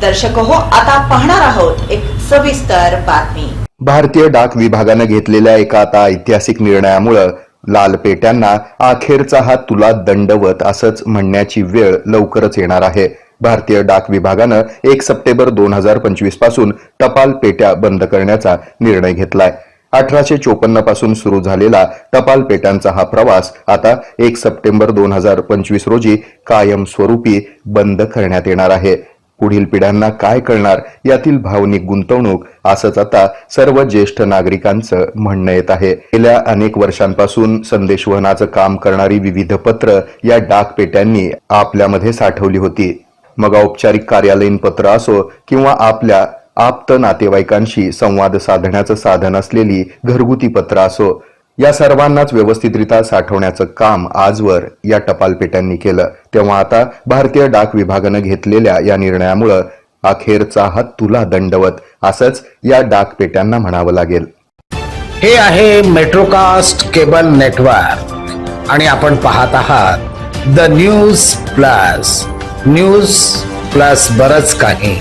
दर्शक हो आता पाहणार आहोत एक सविस्तर बातमी. भारतीय डाक विभागानं घेतलेल्या एका आता ऐतिहासिक निर्णयामुळं लाल पेट्यांना अखेरचा हा तुला दंडवत असंच म्हणण्याची वेळ लवकरच येणार आहे. भारतीय डाक विभागानं एक सप्टेंबर दोन हजार पंचवीसपासून टपाल पेट्या बंद करण्याचा निर्णय घेतलाय. अठराशे चोपन्नपासून सुरू झालेला टपाल पेट्यांचा हा प्रवास आता एक सप्टेंबर दोन हजार पंचवीस रोजी कायमस्वरूपी बंद करण्यात येणार आहे. पुढील पिढ्यांना काय कळणार यातील भावनिक गुंतवणूक असंच आता सर्व ज्येष्ठ नागरिकांचं म्हणणं येत आहे. गेल्या अनेक वर्षांपासून संदेशवहनाचं काम करणारी विविध पत्र या डाक पेट्यांनी आपल्यामध्ये साठवली होती. मग औपचारिक कार्यालयीन पत्र असो किंवा आपल्या आप्त नातेवाईकांशी संवाद साधण्याचं साधन असलेली घरगुती पत्र असो या सर्वांनाच व्यवस्थितरित्या साठवण्याचं काम आजवर या टपाल पेट्यांनी केलं. तेव्हा आता भारतीय डाक विभागानं घेतलेल्या या निर्णयामुळं अखेरचा हा तुला दंडवत असंच या डाक पेट्यांना म्हणावं लागेल. हे आहे मेट्रोकास्ट केबल नेटवर्क. आणि आपण पाहत आहात the news plus. News plus बरच काही.